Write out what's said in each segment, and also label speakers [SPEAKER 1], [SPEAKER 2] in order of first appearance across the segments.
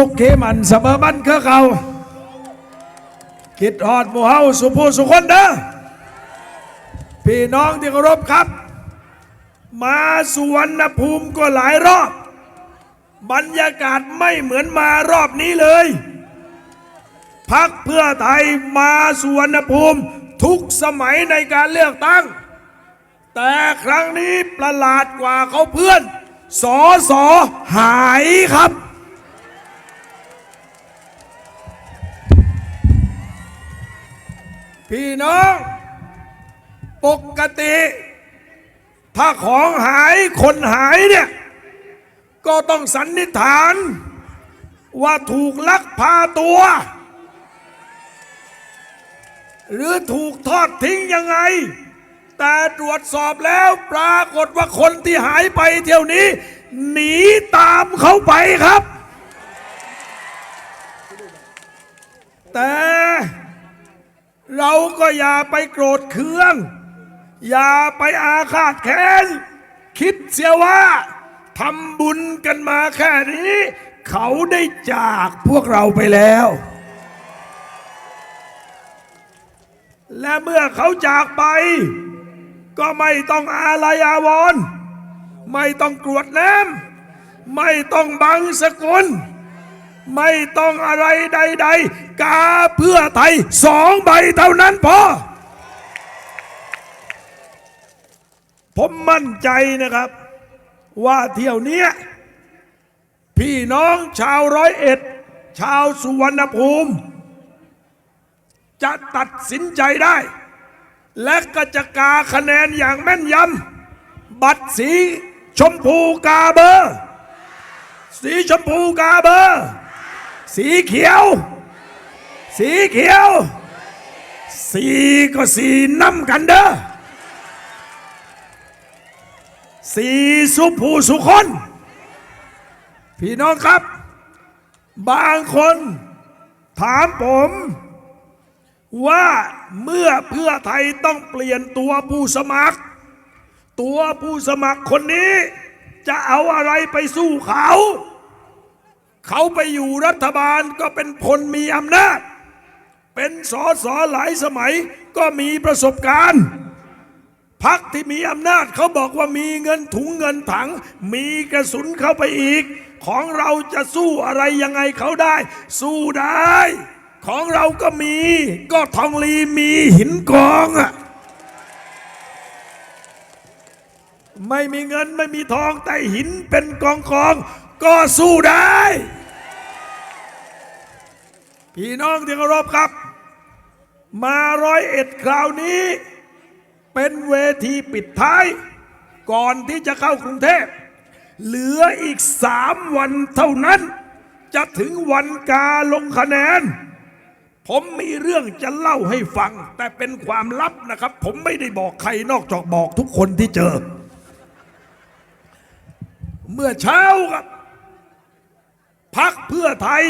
[SPEAKER 1] สุขเขมันเสมอบันเคือเขาคิดฮอดหมู่เฮาสุผู้สุคนเด้อพี่น้องที่เคารพครับ มาสุวรรณภูมิก็หลายรอบ บรรยากาศไม่เหมือนมารอบนี้เลยพักเพื่อไทยมาสุวรรณภูมิทุกสมัยในการเลือกตั้ง แต่ครั้งนี้ประหลาดกว่าเขาเพื่อนสอสอหายครับ พี่น้อง ปกติ ถ้าของหายคนหายเนี่ย ก็ต้องสันนิษฐาน ว่าถูกลักพาตัว หรือถูกทอดทิ้งยังไง แต่ตรวจสอบแล้วปรากฏว่าคนที่หายไปเที่ยวนี้ หนีตามเขาไปครับ แต่ เราก็อย่าไปโกรธเคือง อย่าไปอาฆาตแค้น คิดเสียว่าทำบุญกันมาแค่นี้ เขาได้จากพวกเราไปแล้ว และเมื่อเขาจากไป ก็ไม่ต้องอาลัยอาวรณ์ไม่ต้องกรวดน้ำไม่ต้องบังสกุล ไม่ต้องอะไรใด ๆ กาเพื่อไทยสองใบเท่านั้นพอ ผมมั่นใจนะครับ ว่าเที่ยวนี้พี่น้องชาวร้อยเอ็ด ชาวสุวรรณภูมิ จะตัดสินใจได้ และก็จะกาคะแนนอย่างแม่นยำ บัตรสีชมพูกาเบอร์ สีชมพูกาเบอร์ สีเขียว สีเขียว สีก็สีน้ำกันเด้อ สีสุภูสุคน พี่น้องครับ บางคนถามผมว่าเมื่อเพื่อไทยต้องเปลี่ยนตัวผู้สมัคร ตัวผู้สมัครคนนี้ จะเอาอะไรไปสู้เขา เขาไปอยู่รัฐบาลก็เป็นคนมีอำนาจ เป็นสอสอหลายสมัยก็มีประสบการณ์พักที่มีอำนาจเขาบอกว่ามีเงินถุงเงินถัง มีกระสุนเข้าไปอีก ของเราจะสู้อะไรยังไงเขาได้ สู้ได้ ของเราก็มี ก็ทองลีมีหินกองอะไม่มีเงินไม่มีทองแต่หินเป็นกองกองๆก็สู้ได้ พี่น้องที่เคารพครับ มาร้อยเอ็ดคราวนี้ เป็นเวทีปิดท้าย ก่อนที่จะเข้ากรุงเทพ เหลืออีกสามวันเท่านั้น จะถึงวันกาลงคะแนน ผมมีเรื่องจะเล่าให้ฟัง แต่เป็นความลับนะครับ ผมไม่ได้บอกใครนอกจากบอกทุกคนที่เจอ เมื่อเช้าครับพักเพื่อไทย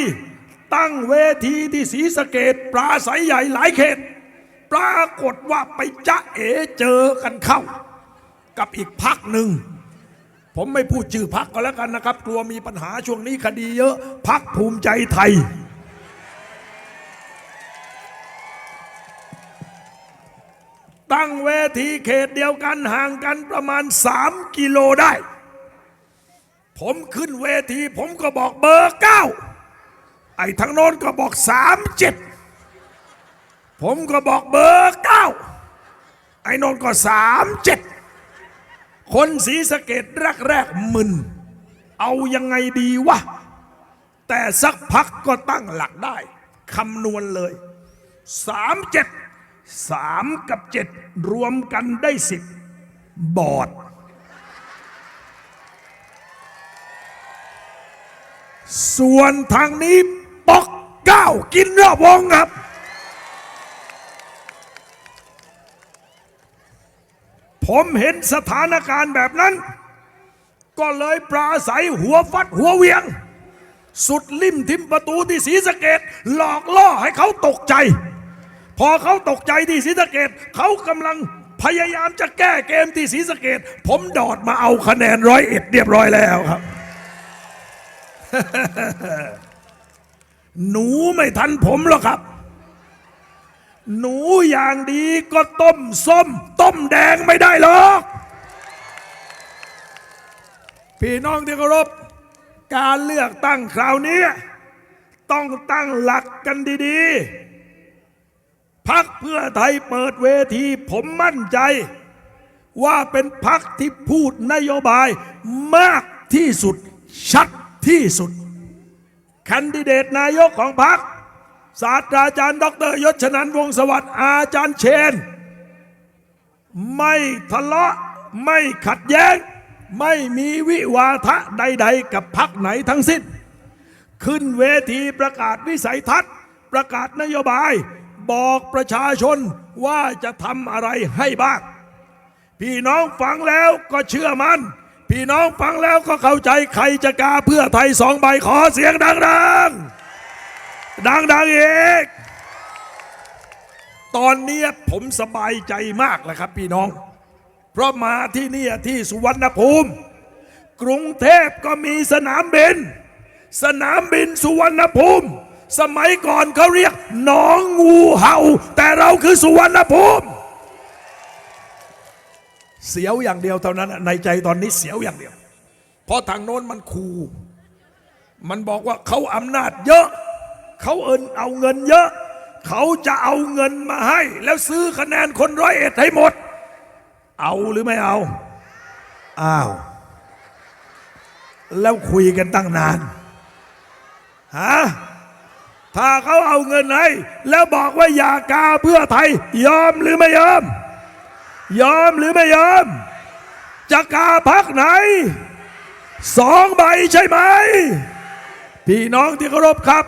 [SPEAKER 1] ตั้งเวทีที่ศรีสะเกดปราศัยใหญ่หลายเขต ปรากฏว่าไปจะเอเจอกันเข้า กับอีกพักหนึ่ง ผมไม่พูดชื่อพักก็แล้วกันนะครับ กลัวมีปัญหาช่วงนี้คดีเยอะพักภูมิใจไทย ตั้งเวทีเขตเดียวกันห่างกันประมาณ 3 กิโลได้ ผมขึ้นเวทีผมก็บอกเบอร์เก้า ไอ้ทางโน้นก็บอกสามเจ็ดผมก็บอกเบอร์เก้าไอ้นนก็สามเจ็ดคนสีสะเกดแรกๆมึน เอายังไงดีวะ แต่สักพักก็ตั้งหลักได้คำนวณเลยสามเจ็ดสามกับเจ็ดรวมกันได้สิบบอดส่วนทางนี้ ปอกเก้ากินรอบวงครับ ผมเห็นสถานการณ์แบบนั้น ก็เลยปราศัยหัวฟัดหัวเวียง สุดลิ่มทิมประตูที่ศรีสะเกดหลอกล่อให้เขาตกใจ พอเขาตกใจที่ศรีสะเกดเขากำลังพยายามจะแก้เกมที่ศรีสะเกดผมดอดมาเอาคะแนนร้อยเอ็ดเรียบร้อยแล้วครับ หนูไม่ทันผมหรอกครับ หนูอย่างดีก็ต้มส้ม ต้มแดงไม่ได้หรอก พี่น้องที่เคารพ การเลือกตั้งคราวนี้ ต้องตั้งหลักกันดีๆ พักเพื่อไทยเปิดเวทีผมมั่นใจ ว่าเป็นพักที่พูดนโยบายมากที่สุด ชัดที่สุด แคนดิเดตนายกของพรรคศาสตราจารย์ ดรยศชนันวงศสวัสดิ์อาจารย์เชน ไม่ทะเลาะไม่ขัดแย้ง ไม่มีวิวาทะใด ๆ กับพรรคไหนทั้งสิ้น ขึ้นเวทีประกาศวิสัยทัศน์ ประกาศนโยบาย บอกประชาชนว่าจะทำอะไรให้บ้าง พี่น้องฟังแล้วก็เชื่อมัน พี่น้องฟังแล้วก็เข้าใจใครจะกล้าเพื่อไทยสองใบขอเสียงดังๆ ดังๆอีก ตอนนี้ผมสบายใจมากแล้วครับพี่น้อง เพราะมาที่นี่ที่สุวรรณภูมิ กรุงเทพก็มีสนามบิน สนามบินสุวรรณภูมิ สมัยก่อนเขาเรียกหนองงูเห่า แต่เราคือสุวรรณภูมิ เสียวอย่างเดียวเท่านั้นในใจตอนนี้เสียวอย่างเดียว เพราะทางโน้นมันคูมันบอกว่าเขาอำนาจเยอะ เขาเอินเอาเงินเยอะ เขาจะเอาเงินมาให้ แล้วซื้อคะแนนคนร้อยเอ็ดให้หมด เอาหรือไม่เอา อ้าว แล้วคุยกันตั้งนานฮะถ้าเขาเอาเงินให้แล้วบอกว่าอย่ากาเพื่อไทย ยอมหรือไม่ยอม ยอมหรือไม่ยอม จะกาพักไหน สองใบใช่ไหม พี่น้องที่เคารพครับ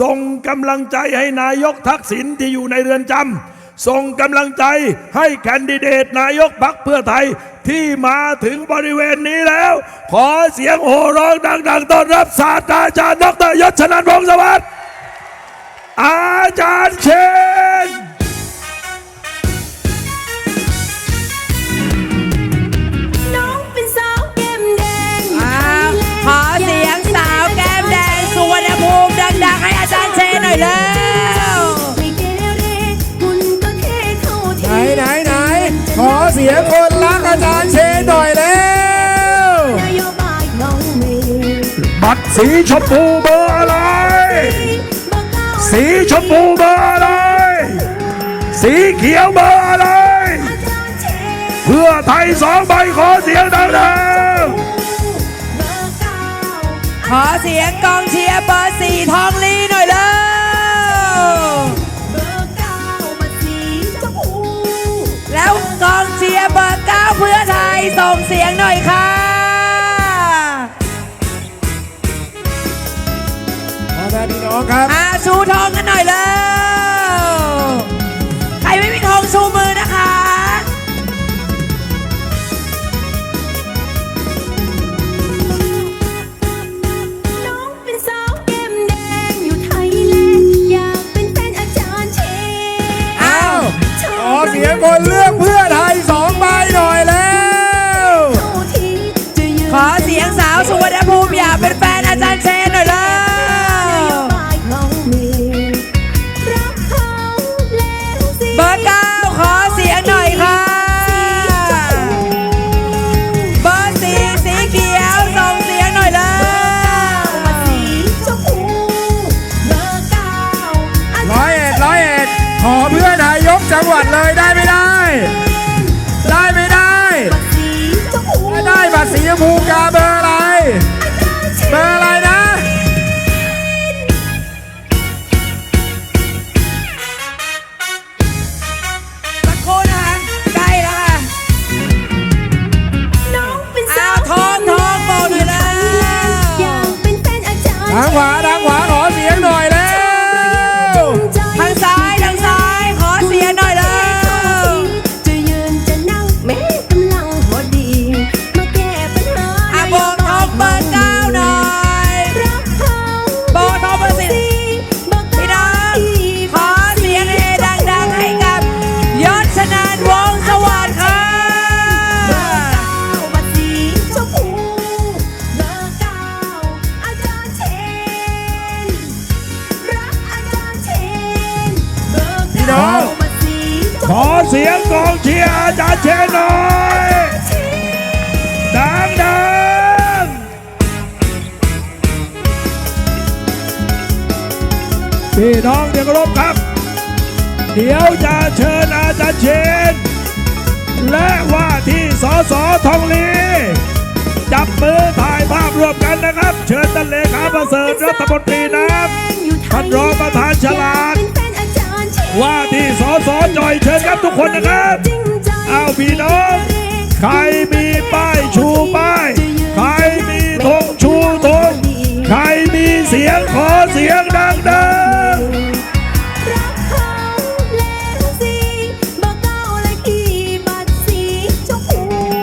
[SPEAKER 1] ส่งกำลังใจให้นายกทักษิณที่อยู่ในเรือนจำส่งกำลังใจให้แคนดิเดตนายกพักเพื่อไทยที่มาถึงบริเวณนี้แล้ว ขอเสียงโห่ร้องดัง ๆต้อนรับศาสตราจารย์ดรยศชนันท์วงศ์สวัสดิ์อาจารย์เชน
[SPEAKER 2] น้ เสี
[SPEAKER 3] ยง
[SPEAKER 4] คนรักอาจารย์เชนหน่อยแล้ว
[SPEAKER 2] บั
[SPEAKER 1] ตรสีชมพูเบอร์อะไร สีชมพูเบอร์อะไร สีเขียวเบอร์อะไร
[SPEAKER 2] เพื่
[SPEAKER 1] อไทยสองใบขอเสียงดัง
[SPEAKER 2] เบอร์เก้า
[SPEAKER 3] ขอเสียงกองเชียร์เบอร์สี่ทองลีหน่อยแล้ว
[SPEAKER 2] ก
[SPEAKER 3] องเชียร์เบอร์เก้าเพื่อไทยส่งเสียงหน่อยค่ะ
[SPEAKER 4] พ่อแม่พี่น้องครับ
[SPEAKER 3] อาชูทองกันหน่อยแล้ว
[SPEAKER 2] สีช
[SPEAKER 3] ม
[SPEAKER 2] พูกา
[SPEAKER 4] เบอร์อะไร เบอร์อะไร
[SPEAKER 2] เสี
[SPEAKER 3] ย
[SPEAKER 4] ง
[SPEAKER 2] กอ
[SPEAKER 3] งเชี
[SPEAKER 2] ย
[SPEAKER 1] ร์อาจารย์เชนหน่อยดังดังๆพี่น้องที่เคารพครับ เดี๋ยวจะเชิญอาจารย์เชน และว่าที่สสทองลีจับมือถ่ายภาพรวมกันนะครับ เชิญท่านเลขาประเสริฐรัฐมนตรีน้ำท่านรองประธานฉลาด ว่าที่สสจอยเชิญครับทุกคนนะครับ
[SPEAKER 2] จริงใจ
[SPEAKER 1] เอาพี่น้อง ใครมีป้ายชูป้าย ใครมีธงชูธง ใครมีเสียงขอเสียงดัง
[SPEAKER 2] รักเขาแล้วสิบอกเก้าและขี่บัตรสีชมพู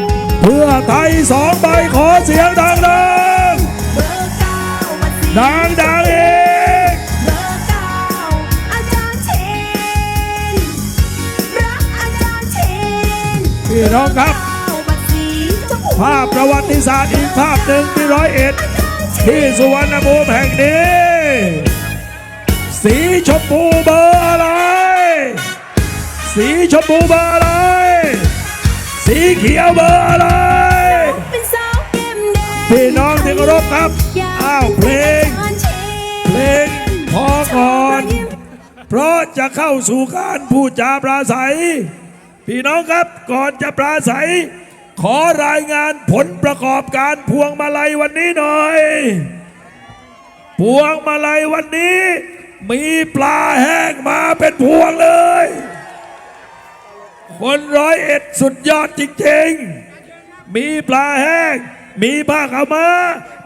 [SPEAKER 1] ๆเพื่อไทยสองใบขอเสียงดัง
[SPEAKER 2] เบอร์เก้าบัตรสี
[SPEAKER 1] ๆดังๆอี พี่น้องครับ ภาพประวัติศาสตร์อีกภาพหนึ่งที่ร้อยเอ็ดที่สุวรรณภูมิแห่งนี้ สีชมพูเบอร์อะไร สีชมพูเบอร์อะไร สีเขียวเบอร์อะไร พี่น้องที่เคารพครับ
[SPEAKER 2] อ้า
[SPEAKER 1] วเพลง
[SPEAKER 2] เชน
[SPEAKER 1] เพลงพอก่อน เพราะจะเข้าสู่การพูดจาปราศัย พี่น้องครับก่อนจะปราศัย ขอรายงานผลประกอบการพวงมาลัยวันนี้หน่อย พวงมาลัยวันนี้ มีปลาแห้งมาเป็นพวงเลย คนร้อยเอ็ดสุดยอดจริงๆ มีปลาแห้ง มีผ้าขาวมา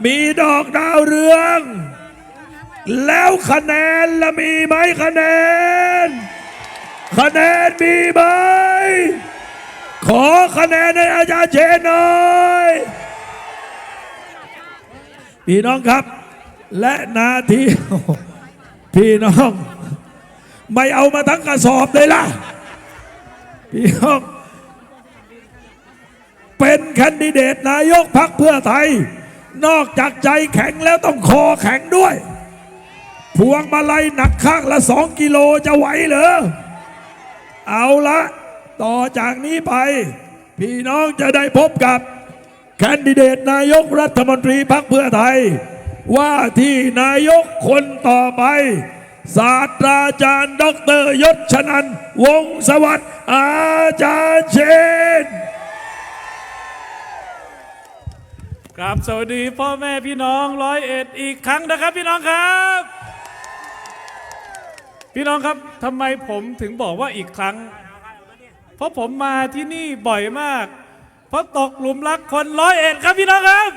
[SPEAKER 1] มีดอกดาวเรือง แล้วคะแนนละมีไหมคะแนน คะแนนมีไหม ขอคะแนนในอาจารย์เชนหน่อยพี่น้องครับ และนาทีพี่น้อง ไม่เอามาทั้งกระสอบเลยล่ะ พี่น้อง เป็นแคนดิเดตนายกพักเพื่อไทย นอกจากใจแข็งแล้วต้องคอแข็งด้วย พวงมาลัยหนักข้างละสองกิโลจะไหวเหรอเอาละ ต่อจากนี้ไป พี่น้องจะได้พบกับแคนดิเดตนายกรัฐมนตรีพรรคเพื่อไทย ว่าที่นายกคนต่อไป ศาสตราจารย์ดอกเตอรยศชนันวงศสวัสดิ์อาจารย์เชน
[SPEAKER 5] ครับสวัสดีพ่อแม่พี่น้องร้อยเอ็ดอีกครั้งนะครับพี่น้องครับ พี่น้องครับทำไมผมถึงบอกว่าอีกครั้ง เพราะผมมาที่นี่บ่อยมาก เพราะตกหลุมรักคนร้อยเอ็ดครับพี่น้องครับ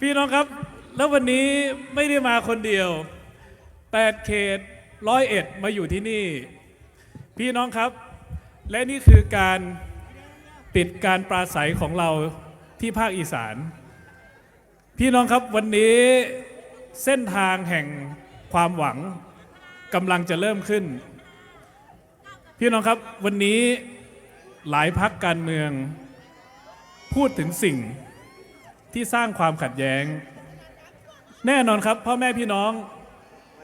[SPEAKER 5] พี่น้องครับ แล้ววันนี้ไม่ได้มาคนเดียวแปดเขตร้อยเอ็ดมาอยู่ที่นี่ พี่น้องครับ และนี่คือการปิดการปราศัยของเราที่ภาคอีสาน พี่น้องครับวันนี้เส้นทางแห่งความหวังกำลังจะเริ่มขึ้น พี่น้องครับวันนี้หลายพักการเมือง พูดถึงสิ่งที่สร้างความขัดแย้ง แน่นอนครับพ่อแม่พี่น้อง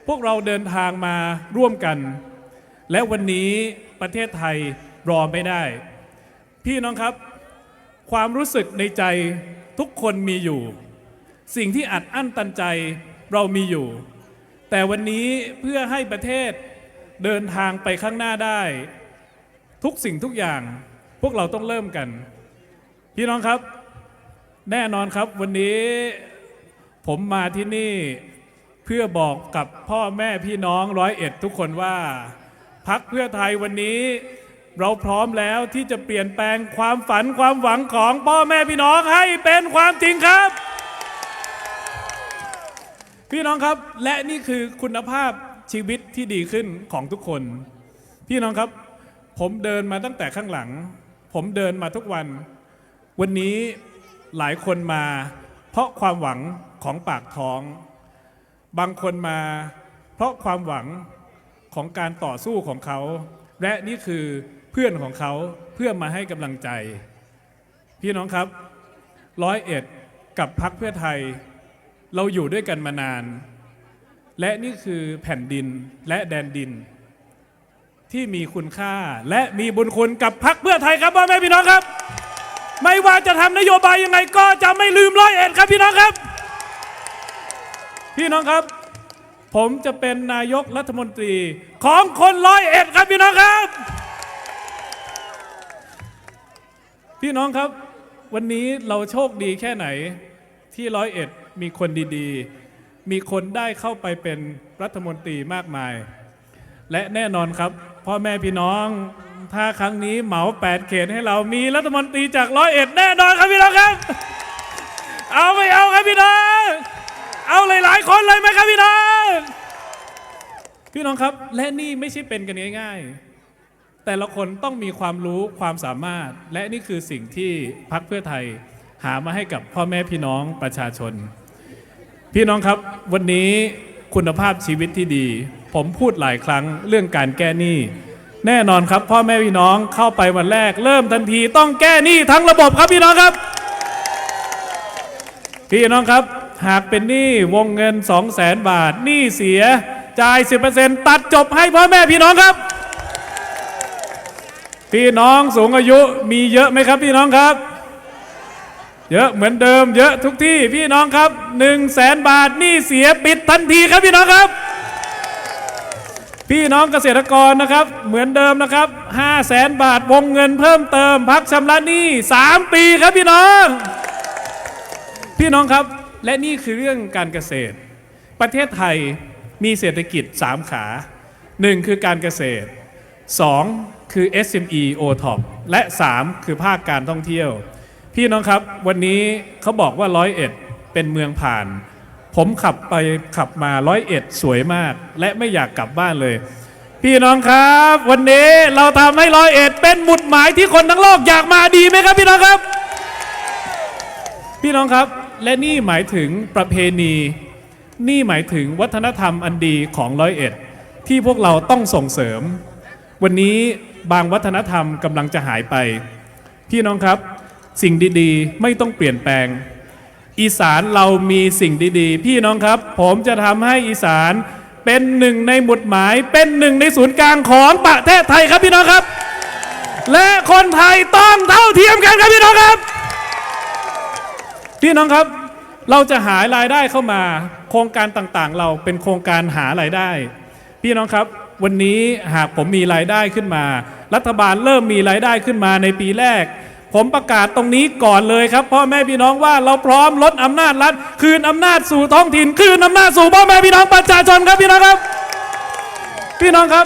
[SPEAKER 5] พวกเราเดินทางมาร่วมกัน และวันนี้ประเทศไทยรอไม่ได้ พี่น้องครับ ความรู้สึกในใจทุกคนมีอยู่ สิ่งที่อัดอั้นตันใจเรามีอยู่ แต่วันนี้เพื่อให้ประเทศ เดินทางไปข้างหน้าได้ ทุกสิ่งทุกอย่างพวกเราต้องเริ่มกัน พี่น้องครับ แน่นอนครับวันนี้ผมมาที่นี่เพื่อบอกกับพ่อแม่พี่น้องร้อยเอ็ดทุกคนว่าพักเพื่อไทยวันนี้เราพร้อมแล้วที่จะเปลี่ยนแปลงความฝันความหวังของพ่อแม่พี่น้องให้เป็นความจริงครับ พี่น้องครับและนี่คือคุณภาพ ชีวิตที่ดีขึ้นของทุกคน พี่น้องครับ ผมเดินมาตั้งแต่ข้างหลัง ผมเดินมาทุกวัน วันนี้หลายคนมา เพราะความหวังของปากท้อง บางคนมา เพราะความหวังของการต่อสู้ของเขา และนี่คือเพื่อนของเขาเพื่อมาให้กำลังใจ พี่น้องครับร้อยเอ็ดกับพักเพื่อไทย เราอยู่ด้วยกันมานาน และนี่คือแผ่นดินและแดนดิน ที่มีคุณค่าและมีบุญคุณกับพักเพื่อไทยครับพ่อแม่พี่น้องครับ ไม่ว่าจะทำนโยบายยังไงก็จะไม่ลืมร้อยเอ็ดครับพี่น้องครับ พี่น้องครับ ผมจะเป็นนายกรัฐมนตรีของคนร้อยเอ็ดครับพี่น้องครับ พี่น้องครับ วันนี้เราโชคดีแค่ไหนที่ร้อยเอ็ดมีคนดีๆ มีคนได้เข้าไปเป็นรัฐมนตรีมากมาย และแน่นอนครับพ่อแม่พี่น้องถ้าครั้งนี้เหมา8เขตให้เรามีรัฐมนตรีจากร้อยเอ็ดแน่นอนครับพี่น้องครับ เอาไม่เอาครับพี่น้อง เอาหลายๆคนเลยไหมครับพี่น้อง พี่น้องครับ และนี่ไม่ใช่เป็นกันง่ายๆ แต่ละคนต้องมีความรู้ความสามารถ และนี่คือสิ่งที่พรรคเพื่อไทยหามาให้กับพ่อแม่พี่น้องประชาชน พี่น้องครับวันนี้คุณภาพชีวิตที่ดี ผมพูดหลายครั้งเรื่องการแก้หนี้ แน่นอนครับ พ่อแม่พี่น้องเข้าไปวันแรก เริ่มทันทีต้องแก้หนี้ทั้งระบบครับพี่น้องครับ พี่น้องครับ หากเป็นหนี้วงเงิน 2 0 0แสนบาทหนี้เสียจ่าย 10%ตัดจบให้พ่อแม่พี่น้องครับ พี่น้องสูงอายุมีเยอะไหมครับพี่น้องครับ เยอะเหมือนเดิมเยอะทุกที่พี่น้องครับ1 0 0 0 0แสนบาทหนี้เสียปิดทันทีครับพี่น้องครับ พี่น้องเกษตรกรนะครับ เหมือนเดิมนะครับ5 0 0แสนบาทวงเงินเพิ่มเติม พักชำระหนี้3 ปีครับพี่น้อง พี่น้องครับและนี่คือเรื่องการเกษตร ประเทศไทยมีเศรษฐกิจ 3 ขา 1 คือการเกษตร 2 คือ SME o t o p และ 3 คือภาคการท่องเที่ยว พี่น้องครับวันนี้เขาบอกว่าร้อยเอ็ดเป็นเมืองผ่าน ผมขับไปขับมาร้อยเอ็ดสวยมาก และไม่อยากกลับบ้านเลย พี่น้องครับ วันนี้เราทำให้ร้อยเอ็ดเป็นหมุดหมายที่คนทั้งโลกอยากมาดีไหมครับ พี่น้องครับ พี่น้องครับและนี่หมายถึงประเพณี นี่หมายถึงวัฒนธรรมอันดีของร้อยเอ็ดที่พวกเราต้องส่งเสริม วันนี้บางวัฒนธรรมกำลังจะหายไป พี่น้องครับ สิ่งดีๆ ไม่ต้องเปลี่ยนแปลง อีสานเรามีสิ่งดีๆ พี่น้องครับ ผมจะทำให้อีสานเป็นหนึ่งในหมุดหมาย เป็นหนึ่งในศูนย์กลางของประเทศไทยครับพี่น้องครับ และคนไทยต้องเท่าเทียมกันครับพี่น้องครับ พี่น้องครับ เราจะหารายได้เข้ามา โครงการต่างๆ เราเป็นโครงการหารายได้ พี่น้องครับวันนี้หากผมมีรายได้ขึ้นมา รัฐบาลเริ่มมีรายได้ขึ้นมาในปีแรก ผมประกาศตรงนี้ก่อนเลยครับ พ่อแม่พี่น้องว่าเราพร้อมลดอำนาจรัฐ คืนอำนาจสู่ท้องถิ่น คืนอำนาจสู่พ่อแม่พี่น้องประชาชนครับพี่น้องครับ พี่น้องครับ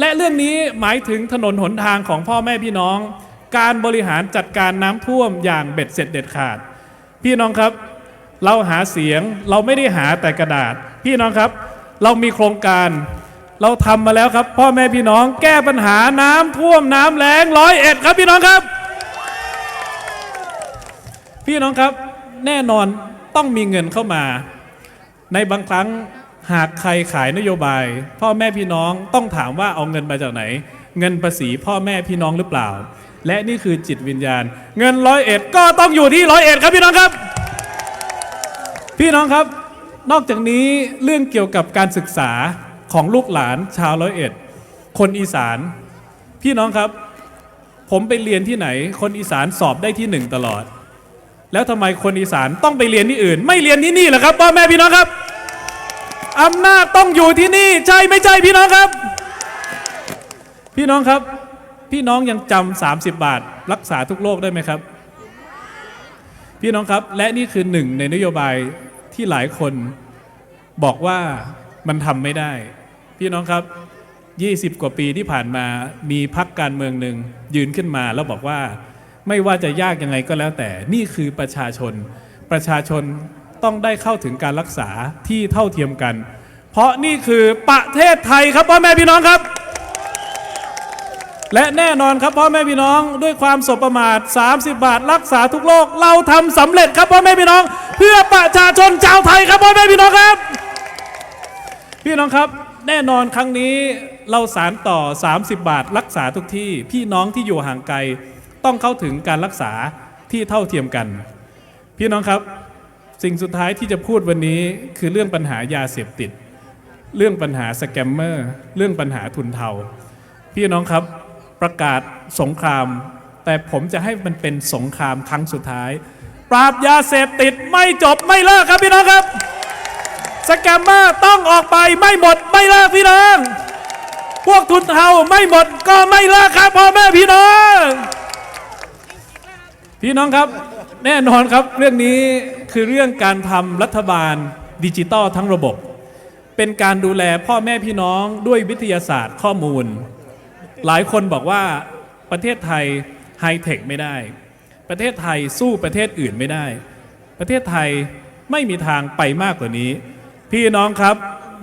[SPEAKER 5] และเรื่องนี้หมายถึงถนนหนทางของพ่อแม่พี่น้อง การบริหารจัดการน้ำท่วมอย่างเบ็ดเสร็จเด็ดขาด พี่น้องครับ เราหาเสียงเราไม่ได้หาแต่กระดาษ พี่น้องครับ เรามีโครงการเราทำมาแล้วครับ พ่อแม่พี่น้องแก้ปัญหาน้ำท่วมน้ำแล้งร้อยเอ็ดครับพี่น้องครับ พี่น้องครับแน่นอนต้องมีเงินเข้ามา ในบางครั้งหากใครขายนโยบาย พ่อแม่พี่น้องต้องถามว่าเอาเงินมาจากไหน เงินภาษีพ่อแม่พี่น้องหรือเปล่า และนี่คือจิตวิญญาณ เงินร้อยเอ็ดก็ต้องอยู่ที่ร้อยเอ็ดครับพี่น้องครับ พี่น้องครับ นอกจากนี้เรื่องเกี่ยวกับการศึกษาของลูกหลานชาวร้อยเอ็ดคนอีสาน พี่น้องครับ ผมไปเรียนที่ไหน คนอีสานสอบได้ที่หนึ่งตลอด แล้วทำไมคนอีสานต้องไปเรียนที่อื่น ไม่เรียนที่นี่เหรอครับพ่อแม่พี่น้องครับอำนาจต้องอยู่ที่นี่ใช่ไม่ใช่พี่น้องครับ พี่น้องครับ พี่น้องยังจำ30บาท รักษาทุกโรคได้ไหมครับ พี่น้องครับและนี่คือหนึ่งในนโยบายที่หลายคนบอกว่ามันทำไม่ได้ พี่น้องครับ 20 กว่าปีที่ผ่านมามีพักการเมืองหนึ่งยืนขึ้นมาแล้วบอกว่า ไม่ว่าจะยากยังไงก็แล้วแต่นี่คือประชาชน ประชาชนต้องได้เข้าถึงการรักษาที่เท่าเทียมกัน เพราะนี่คือประเทศไทยครับพ่อแม่พี่น้องครับ และแน่นอนครับพ่อแม่พี่น้องด้วยความสบประมาท 30 บาท รักษาทุกโรคเราทำสำเร็จครับพ่อแม่พี่น้อง เพื่อประชาชนชาวไทยครับพ่อแม่พี่น้องครับ พี่น้องครับแน่นอนครั้งนี้เราสารต่อ 30 บาท รักษาทุกที่ พี่น้องที่อยู่ห่างไกล ต้องเข้าถึงการรักษาที่เท่าเทียมกัน พี่น้องครับ สิ่งสุดท้ายที่จะพูดวันนี้คือเรื่องปัญหายาเสพติด เรื่องปัญหาสแกมเมอร์เรื่องปัญหาทุนเทา พี่น้องครับประกาศสงคราม แต่ผมจะให้มันเป็นสงครามครั้งสุดท้าย ปราบยาเสพติดไม่จบไม่เลิกครับพี่น้องครับสแกมเมอร์ต้องออกไปไม่หมดไม่เลิกพี่น้อง พวกทุนเทาไม่หมดก็ไม่เลิกครับพ่อแม่พี่น้อง พี่น้องครับแน่นอนครับเรื่องนี้คือเรื่องการทำรัฐบาลดิจิตอลทั้งระบบ เป็นการดูแลพ่อแม่พี่น้องด้วยวิทยาศาสตร์ข้อมูล หลายคนบอกว่าประเทศไทยไฮเทคไม่ได้ ประเทศไทยสู้ประเทศอื่นไม่ได้ ประเทศไทยไม่มีทางไปมากกว่านี้ พี่น้องครับ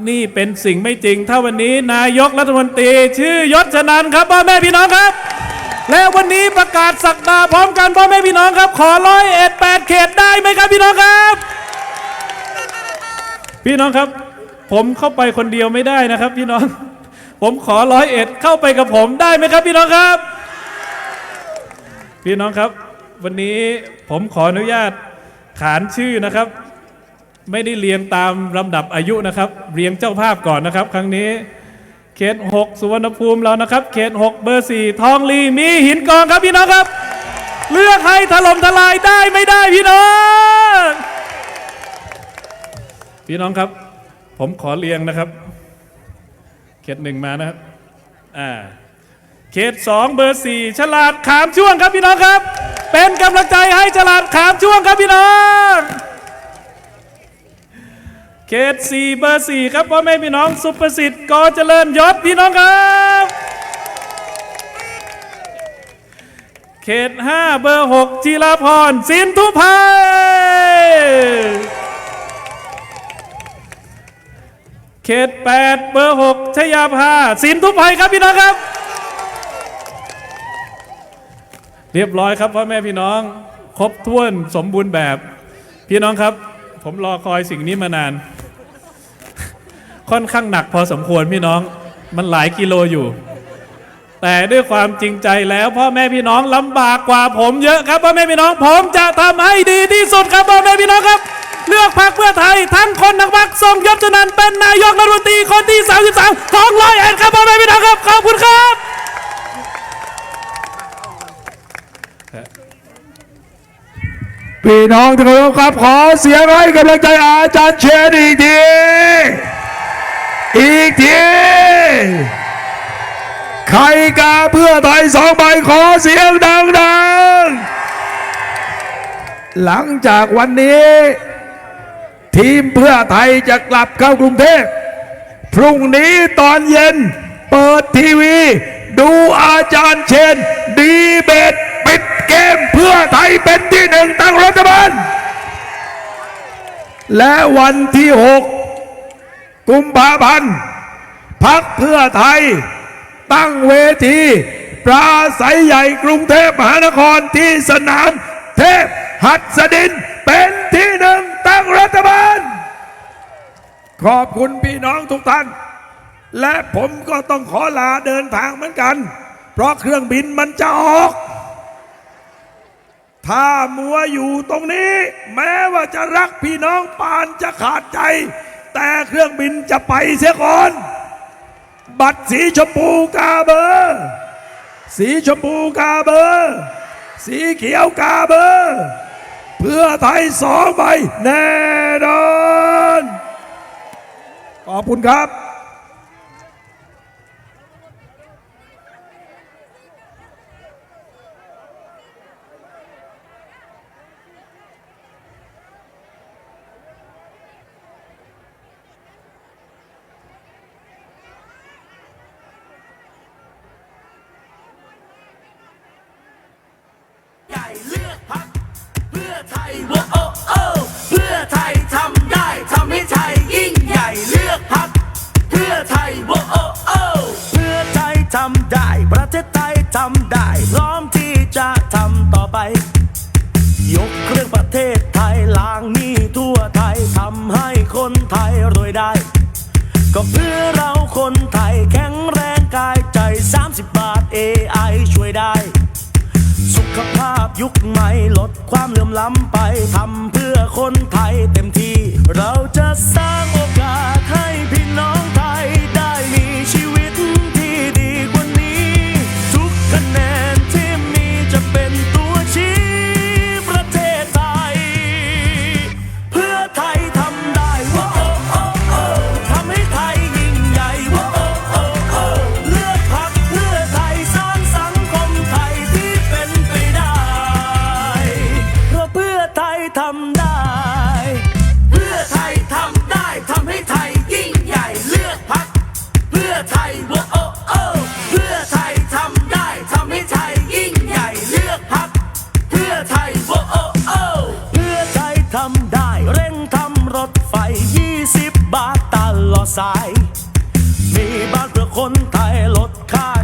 [SPEAKER 5] นี่เป็นสิ่งไม่จริง ถ้าวันนี้นายกรัฐมนตรี ชื่อยศชนันครับพ่อแม่พี่น้องครับ และวันนี้ประกาศสักดาพร้อมกันพ่อแม่พี่น้องครับ ขอร้อยเอ็ดแปดเขตได้ไหมครับพี่น้องครับ พี่น้องครับ ผมเข้าไปคนเดียวไม่ได้นะครับ พี่น้อง ผมขอร้อยเอ็ดเข้าไปกับผมได้ไหมครับ พี่น้องครับ พี่น้องครับ วันนี้ผมขออนุญาตขานชื่อนะครับ ไม่ได้เรียงตามลำดับอายุนะครับ เรียงเจ้าภาพก่อนนะครับ ครั้งนี้ เขต6สุวรรณภูมิเรานะครับ เขต6เบอร์4ทองลีมีหินกองครับพี่น้องครับ เลือกให้ถล่มทลายได้ไม่ได้พี่น้อง พี่น้องครับ ผมขอเรียงนะครับ เขตหนึ่งมานะครับอ่าเขต2เบอร์4ฉลาดขามช่วงครับพี่น้องครับ เป็นกำลังใจให้ฉลาดขามช่วงครับพี่น้อง เขต4เบอร์4ครับพ่อแม่พี่น้องสุประสิทธิ์กอเจริญยศพี่น้องครับ เขต5เบอร์6จิราพรสินทุพัยเขต8เบอร์6ชยาภาสินทุพัยครับพี่น้องครับ เรียบร้อยครับพ่อแม่พี่น้อง ครบถ้วนสมบูรณ์แบบ พี่น้องครับผมรอคอยสิ่งนี้มานาน ค่อนข้างหนักพอสมควรพี่น้องมันหลายกิโลอยู่ แต่ด้วยความจริงใจแล้วพ่อแม่พี่น้องลำบากกว่าผมเยอะครับพ่อแม่พี่น้องผมจะทำให้ดีที่สุดครับพ่อแม่พี่น้องครับ เลือกพรรคเพื่อไทยทั้งคนทั้งพรรคทรงยศจนันเป็นนายกรัฐมนตรีคนที่ 33ของร้อยเอ็ดครับพ่อแม่พี่น้องครับขอบคุณครับ
[SPEAKER 1] พี่น้องที่เคารพครับขอเสียงให้กำลังใจอาจารย์เชนอีกที อีกที ใครกาเพื่อไทยสองใบขอเสียงดังๆ หลังจากวันนี้ ทีมเพื่อไทยจะกลับเข้ากรุงเทพพรุ่งนี้ตอนเย็นเปิดทีวี ดูอาจารย์เชน ดีเบตปิดเกมเพื่อไทยเป็นที่หนึ่งตั้งรัฐบาลและวันที่6กุ กุมภาพันธ์พักเพื่อไทย ตั้งเวทีปราศัยใหญ่กรุงเทพมหานครที่สนามเทพหัดสดินเป็นที่หนึ่งตั้งรัฐบาล ขอบคุณพี่น้องทุกท่าน และผมก็ต้องขอลาเดินทางเหมือนกัน เพราะเครื่องบินมันจะออก ถ้ามัวอยู่ตรงนี้ แม้ว่าจะรักพี่น้องปานจะขาดใจ แต่เครื่องบินจะไปเสียก่อน บัตรสีชมพูกาเบอร์ สีชมพูกาเบอร์ สีเขียวกาเบอร์ เพื่อไทยสองใบแน่นอน ขอบคุณครับ
[SPEAKER 6] เพื่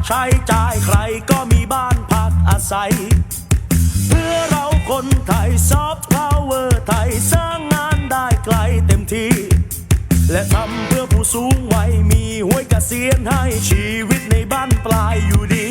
[SPEAKER 6] ใช้จ่ายใครก็มีบ้านพักอาศัย เพื่อเราคนไทยซอฟต์พาวเวอร์ไทยสร้างงานได้ไกลเต็มที่ และทำเพื่อผู้สูงวัยมีหวยเกษียณให้ชีวิตในบ้านปลายอยู่ดี